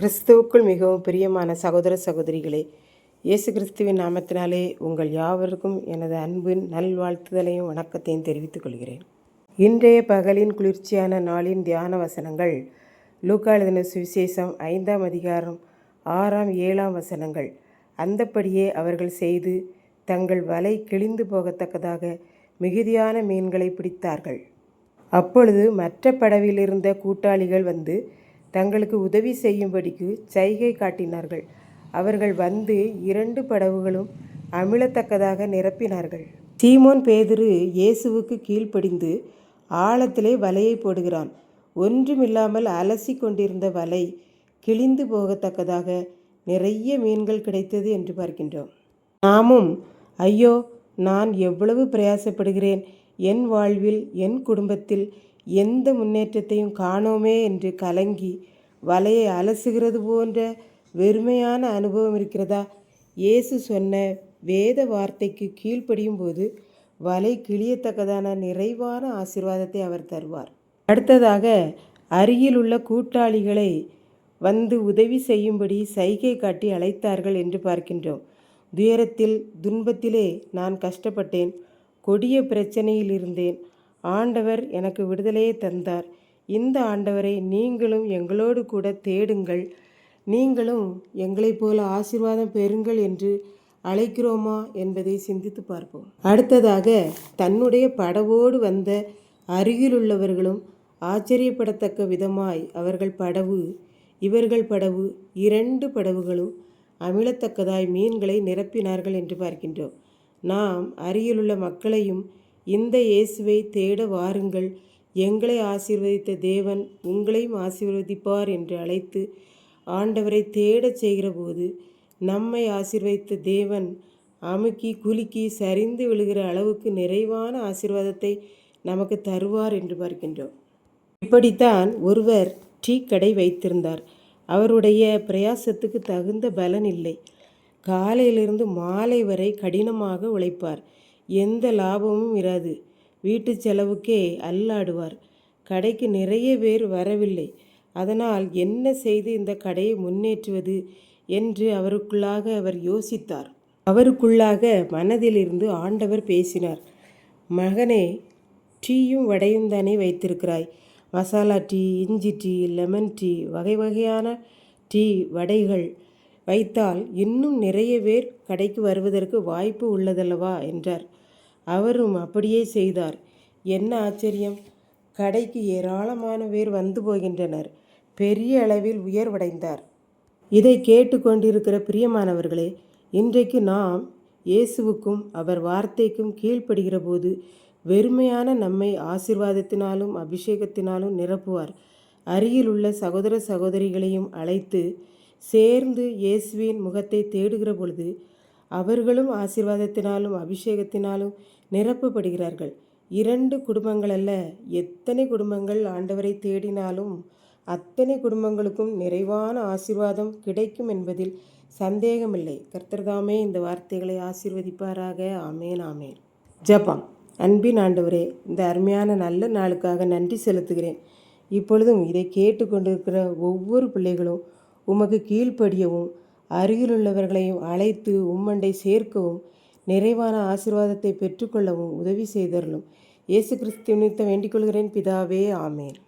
கிறிஸ்துவுக்குள் மிகவும் பிரியமான சகோதர சகோதரிகளே இயேசு கிறிஸ்துவின் நாமத்தினாலே உங்கள் யாவருக்கும் எனது அன்பின் நல்வாழ்த்துதலையும் வணக்கத்தையும் தெரிவித்துக் கொள்கிறேன். இன்றைய பகலின் குளிர்ச்சியான நாளின் தியான வசனங்கள் லூக்கா எழுதின சுவிசேஷம் ஐந்தாம் அதிகாரம் ஆறாம் ஏழாம் வசனங்கள். அந்தப்படியே அவர்கள் செய்து தங்கள் வலை கிழிந்து போகத்தக்கதாக மிகுதியான மீன்களை பிடித்தார்கள். அப்பொழுது மற்ற படவிலிருந்த கூட்டாளிகள் வந்து தங்களுக்கு உதவி செய்யும்படிக்கு சைகை காட்டினார்கள். அவர்கள் வந்து இரண்டு படவுகளும் அமிழத்தக்கதாக நிரப்பினார்கள். சீமோன் பேதுரு இயேசுவுக்கு கீழ்ப்படிந்து ஆழத்திலே வலையை போடுகிறான். ஒன்றுமில்லாமல் அலசி கொண்டிருந்த வலை கிழிந்து போகத்தக்கதாக நிறைய மீன்கள் கிடைத்தது என்று பார்க்கின்றோம். நாமும் ஐயோ நான் எவ்வளவு பிரயாசப்படுகிறேன். என் வாழ்வில் என் குடும்பத்தில் எந்த முன்னேற்றத்தையும் காணோமே என்று கலங்கி வலையை அலசுகிறது போன்ற வெறுமையான அனுபவம் இருக்கிறதா? இயேசு சொன்ன வேத வார்த்தைக்கு கீழ்ப்படியும் போது வலை கிழியத்தக்கதான நிறைவான ஆசிர்வாதத்தை அவர் தருவார். அடுத்ததாக அருகில் உள்ள கூட்டாளிகளை வந்து உதவி செய்யும்படி சைகை காட்டி அழைத்தார்கள் என்று பார்க்கின்றோம். துயரத்தில் துன்பத்திலே நான் கஷ்டப்பட்டேன் கொடிய பிரச்சனையில் இருந்தேன். ஆண்டவர் எனக்கு விடுதலையை தந்தார். இந்த ஆண்டவரை நீங்களும் எங்களோடு கூட தேடுங்கள். நீங்களும் எங்களைப் போல ஆசீர்வாதம் பெறுங்கள் என்று அழைக்கிறோமா என்பதை சிந்தித்து பார்ப்போம். அடுத்ததாக தன்னுடைய படவோடு வந்த அருகிலுள்ளவர்களும் ஆச்சரியப்படத்தக்க விதமாய் அவர்கள் படவு இவர்கள் படவு இரண்டு படவுகளும் அமிழத்தக்கதாய் மீன்களை நிரப்பினார்கள் என்று பார்க்கின்றோம். நாம் அருகிலுள்ள மக்களையும் இந்த இயேசுவை தேட வாருங்கள். எங்களை ஆசீர்வதித்த தேவன் உங்களையும் ஆசீர்வதிப்பார் என்று அழைத்து ஆண்டவரை தேடச் செய்கிறபோது நம்மை ஆசீர்வதித்த தேவன் அமுக்கி குலுக்கி சரிந்து விழுகிற அளவுக்கு நிறைவான ஆசீர்வாதத்தை நமக்கு தருவார் என்று பார்க்கின்றோம். இப்படித்தான் ஒருவர் டீ கடை வைத்திருந்தார். அவருடைய பிரயாசத்துக்கு தகுந்த பலன் இல்லை. காலையிலிருந்து மாலை வரை கடினமாக உழைப்பார். எந்த லாபமும் இராது. வீட்டு செலவுக்கே அல்லாடுவார் கடைக்கு நிறைய பேர் வரவில்லை. அதனால் என்ன செய்து இந்த கடையை முன்னேற்றுவது என்று அவருக்குள்ளாக அவர் யோசித்தார். அவருக்குள்ளாக மனதிலிருந்து ஆண்டவர் பேசினார். மகனே டீயும் வடையும் தானே வைத்திருக்கிறாய்? மசாலா டீ இஞ்சி டீ லெமன் டீ வகை வகையான டீ வடைகள் வைத்தால் இன்னும் நிறைய பேர் கடைக்கு வருவதற்கு வாய்ப்பு உள்ளதல்லவா? என்றார். அவரும் அப்படியே செய்தார். என்ன ஆச்சரியம்? கடைக்கு ஏராளமான பேர் வந்து போகின்றனர். பெரிய அளவில் உயர்வடைந்தார். இதை கேட்டுக்கொண்டிருக்கிற பிரியமானவர்களே இன்றைக்கு நாம் இயேசுவுக்கும் அவர் வார்த்தைக்கும் கீழ்ப்படுகிற போது வெறுமையான நம்மை ஆசிர்வாதத்தினாலும் அபிஷேகத்தினாலும் நிரப்புவார். அருகிலுள்ள சகோதர சகோதரிகளையும் அழைத்து சேர்ந்து இயேசுவின் முகத்தை தேடுகிற பொழுது அவர்களும் ஆசீர்வாதத்தினாலும் அபிஷேகத்தினாலும் நிரப்பப்படுகிறார்கள். இரண்டு குடும்பங்கள் அல்ல எத்தனை குடும்பங்கள் ஆண்டவரை தேடினாலும் அத்தனை குடும்பங்களுக்கும் நிறைவான ஆசீர்வாதம் கிடைக்கும் என்பதில் சந்தேகமில்லை. கர்த்தர்தாமே இந்த வார்த்தைகளை ஆசீர்வதிப்பாராக. ஆமேன் ஆமேன். ஜப்பான் அன்பின் ஆண்டவரே இந்த அருமையான நல்ல நாளுக்காக நன்றி செலுத்துகிறேன். இப்பொழுதும் இதை கேட்டுக்கொண்டிருக்கிற ஒவ்வொரு பிள்ளைகளும் உமக்கு கீழ்ப்படியவும் அருகிலுள்ளவர்களையும் அழைத்து உம்மண்டை சேர்க்கவும் நிறைவான ஆசிர்வாதத்தை பெற்றுக்கொள்ளவும் உதவி செய்தரலும் இயேசு கிறிஸ்து நிமித்தம் வேண்டிக் கொள்கிறேன். பிதாவே ஆமேன்.